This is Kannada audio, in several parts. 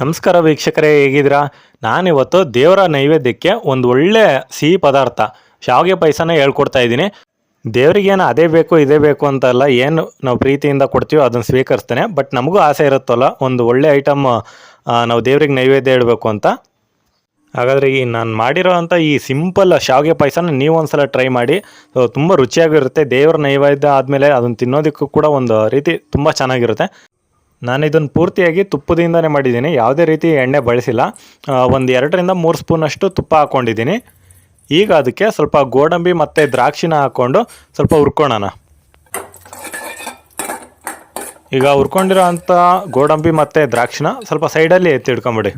ನಮಸ್ಕಾರ ವೀಕ್ಷಕರೇ, ಹೇಗಿದ್ದೀರಾ? ನಾನಿವತ್ತು ದೇವರ ನೈವೇದ್ಯಕ್ಕೆ ಒಂದು ಒಳ್ಳೆ ಸಿಹಿ ಪದಾರ್ಥ, ಶಾವಿಗೆ ಪಾಯಸನ ಹೇಳ್ಕೊಡ್ತಾ ಇದ್ದೀನಿ. ದೇವರಿಗೇನು ಅದೇ ಬೇಕು, ಇದೇ ಬೇಕು ಅಂತಲ್ಲ ಏನು ನಾವು ಪ್ರೀತಿಯಿಂದ ಕೊಡ್ತೀವೋ ಅದನ್ನು ಸ್ವೀಕರಿಸ್ತೇನೆ. ಬಟ್ ನಮಗೂ ಆಸೆ ಇರುತ್ತಲ್ಲ, ಒಂದು ಒಳ್ಳೆ ಐಟಮ್ ನಾವು ದೇವ್ರಿಗೆ ನೈವೇದ್ಯ ಹೇಳಬೇಕು ಅಂತ. ಹಾಗಾದರೆ ಈ ನಾನು ಮಾಡಿರೋ ಅಂಥ ಈ ಸಿಂಪಲ್ ಶಾವಿಗೆ ಪಾಯಸನ ನೀವು ಒಂದ್ಸಲ ಟ್ರೈ ಮಾಡಿ. ತುಂಬ ರುಚಿಯಾಗಿರುತ್ತೆ, ದೇವರ ನೈವೇದ್ಯ ಆದಮೇಲೆ ಅದನ್ನು ತಿನ್ನೋದಕ್ಕೂ ಕೂಡ ಒಂದು ರೀತಿ ತುಂಬ ಚೆನ್ನಾಗಿರುತ್ತೆ. ನಾನು ಇದನ್ನು ಪೂರ್ತಿಯಾಗಿ ತುಪ್ಪದಿಂದನೇ ಮಾಡಿದ್ದೀನಿ. ಯಾವುದೇ ರೀತಿ ಎಣ್ಣೆ ಬಳಸಿಲ್ಲ. ಒಂದು ಎರಡರಿಂದ ಮೂರು ಸ್ಪೂನಷ್ಟು ತುಪ್ಪ ಹಾಕ್ಕೊಂಡಿದ್ದೀನಿ ಈಗ ಅದಕ್ಕೆ ಸ್ವಲ್ಪ ಗೋಡಂಬಿ ಮತ್ತು ದ್ರಾಕ್ಷಿನ ಹಾಕ್ಕೊಂಡು ಸ್ವಲ್ಪ ಹುರ್ಕೊಳ್ಳೋಣ. ಈಗ ಹುರ್ಕೊಂಡಿರೋ ಅಂಥ ಗೋಡಂಬಿ ಮತ್ತು ದ್ರಾಕ್ಷಿನ ಸ್ವಲ್ಪ ಸೈಡಲ್ಲಿ ಎತ್ತಿಡ್ಕೊಂಬಿಡಿ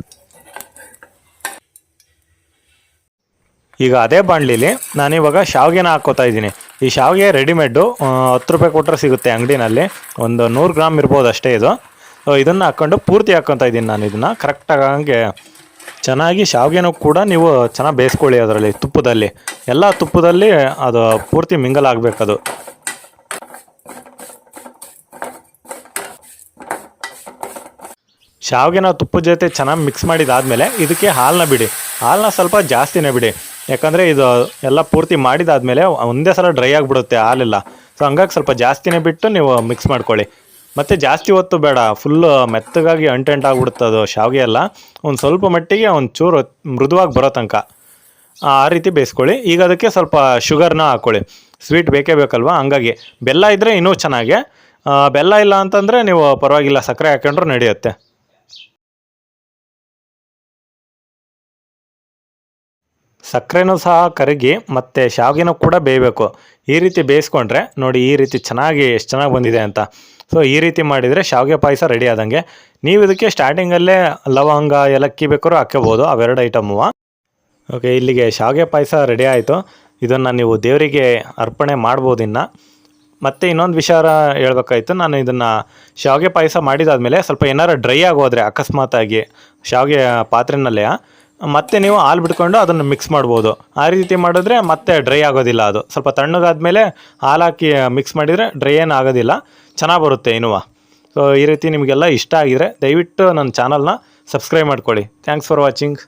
ಈಗ ಅದೇ ಬಾಣಲಿಲಿ ನಾನಿವಾಗ ಶಾವಿಗೆನ ಹಾಕ್ಕೋತಾ ಇದ್ದೀನಿ. ಈ ಶಾವಿಗೆ ರೆಡಿಮೇಡು ಹತ್ತು ರೂಪಾಯಿ ಕೊಟ್ಟರೆ ಸಿಗುತ್ತೆ ಅಂಗಡಿನಲ್ಲಿ. ಒಂದು ನೂರು ಗ್ರಾಮ್ ಇರ್ಬೋದು ಅಷ್ಟೇ ಇದು. ಇದನ್ನು ಹಾಕ್ಕೊಂಡು ಪೂರ್ತಿ ಹಾಕ್ಕೊತಾ ಇದ್ದೀನಿ ನಾನು ಇದನ್ನು. ಕರೆಕ್ಟಾಗಿ ಹಂಗೆ ಚೆನ್ನಾಗಿ ಶಾವಿಗೆನೂ ಕೂಡ ನೀವು ಚೆನ್ನಾಗಿ ಬೇಯಿಸ್ಕೊಳ್ಳಿ ಅದರಲ್ಲಿ, ತುಪ್ಪದಲ್ಲಿ. ಎಲ್ಲ ತುಪ್ಪದಲ್ಲಿ ಅದು ಪೂರ್ತಿ ಮಿಂಗಲ್ ಆಗಬೇಕದು. ಶಾವಿಗೆನ ತುಪ್ಪದ ಜೊತೆ ಚೆನ್ನಾಗಿ ಮಿಕ್ಸ್ ಮಾಡಿದಾದಮೇಲೆ ಇದಕ್ಕೆ ಹಾಲನ್ನ ಬಿಡಿ. ಹಾಲನ್ನ ಸ್ವಲ್ಪ ಜಾಸ್ತಿನೇ ಬಿಡಿ. ಯಾಕಂದರೆ ಇದು ಎಲ್ಲ ಪೂರ್ತಿ ಮಾಡಿದಾದಮೇಲೆ ಒಂದೇ ಸಲ ಡ್ರೈ ಆಗಿಬಿಡುತ್ತೆ ಹಾಲೆಲ್ಲ. ಸೊ ಹಂಗಾಗಿ ಸ್ವಲ್ಪ ಜಾಸ್ತಿನೇ ಬಿಟ್ಟು ನೀವು ಮಿಕ್ಸ್ ಮಾಡ್ಕೊಳ್ಳಿ. ಮತ್ತು ಜಾಸ್ತಿ ಹೊತ್ತು ಬೇಡ. ಫುಲ್ಲು ಮೆತ್ತಗಾಗಿ ಅಂಟೆಂಟಾಗ್ಬಿಡುತ್ತೆ ಅದು ಶಾವಿಗೆ ಎಲ್ಲ. ಒಂದು ಸ್ವಲ್ಪ ಮಟ್ಟಿಗೆ ಒಂದು ಚೂರು ಮೃದುವಾಗಿ ಬರೋ ತನಕ. ಆ ರೀತಿ ಬೇಯಿಸ್ಕೊಳ್ಳಿ. ಈಗ ಅದಕ್ಕೆ ಸ್ವಲ್ಪ ಶುಗರ್ನ ಹಾಕ್ಕೊಳ್ಳಿ ಸ್ವೀಟ್ ಬೇಕೇ ಬೇಕಲ್ವಾ? ಹಂಗಾಗಿ ಬೆಲ್ಲ ಇದ್ದರೆ ಇನ್ನೂ ಚೆನ್ನಾಗೆ. ಬೆಲ್ಲ ಇಲ್ಲ ಅಂತಂದರೆ ನೀವು ಪರವಾಗಿಲ್ಲ. ಸಕ್ಕರೆ ಹಾಕೊಂಡ್ರೂ ನಡೆಯುತ್ತೆ. ಸಕ್ಕರೆನೂ ಸಹ ಕರಗಿ ಮತ್ತು ಶಾವಿಗೆನೂ ಕೂಡ ಬೇಯಬೇಕು. ಈ ರೀತಿ ಬೇಯಿಸ್ಕೊಂಡ್ರೆ ನೋಡಿ ಈ ರೀತಿ ಚೆನ್ನಾಗಿ ಎಷ್ಟು ಚೆನ್ನಾಗಿ ಬಂದಿದೆ ಅಂತ. ಸೊ ಈ ರೀತಿ ಮಾಡಿದರೆ ಶಾವಿಗೆ ಪಾಯಸ ರೆಡಿ ಆದಂಗೆ. ನೀವು ಇದಕ್ಕೆ ಸ್ಟಾರ್ಟಿಂಗಲ್ಲೇ ಲವಂಗ, ಏಲಕ್ಕಿ ಬೇಕಾದ್ರೂ ಹಾಕ್ಕೋಬೋದು, ಅವೆರಡು ಐಟಮು ಓಕೆ ಇಲ್ಲಿಗೆ ಶಾವಿಗೆ ಪಾಯಸ ರೆಡಿ ಆಯಿತು. ಇದನ್ನು ನೀವು ದೇವರಿಗೆ ಅರ್ಪಣೆ ಮಾಡ್ಬೋದು ಇನ್ನು. ಮತ್ತು ಇನ್ನೊಂದು ವಿಚಾರ ಹೇಳ್ಬೇಕಾಯ್ತು, ನಾನು ಇದನ್ನು ಶಾವಿಗೆ ಪಾಯಸ ಮಾಡಿದಾದ್ಮೇಲೆ ಸ್ವಲ್ಪ ಏನಾರು ಡ್ರೈ ಆಗೋದ್ರೆ, ಅಕಸ್ಮಾತಾಗಿ ಶಾವಿಗೆ ಪಾತ್ರೆನಲ್ಲೇ, ಮತ್ತೆ ನೀವು ಹಾಲು ಬಿಟ್ಕೊಂಡು ಅದನ್ನು ಮಿಕ್ಸ್ ಮಾಡ್ಬೋದು. ಆ ರೀತಿ ಮಾಡಿದ್ರೆ ಮತ್ತೆ ಡ್ರೈ ಆಗೋದಿಲ್ಲ ಅದು. ಸ್ವಲ್ಪ ತಣ್ಣಗಾದ್ಮೇಲೆ ಹಾಲು ಹಾಕಿ ಮಿಕ್ಸ್ ಮಾಡಿದರೆ ಡ್ರೈ ಏನು ಆಗೋದಿಲ್ಲ. ಚೆನ್ನಾಗಿ ಬರುತ್ತೆ ಇನ್ನುವ ಸೊ ಈ ರೀತಿ ನಿಮಗೆಲ್ಲ ಇಷ್ಟ ಆಗಿದ್ರೆ ದಯವಿಟ್ಟು ನನ್ನ ಚಾನಲ್ನ ಸಬ್ಸ್ಕ್ರೈಬ್ ಮಾಡ್ಕೊಳ್ಳಿ. Thanks for watching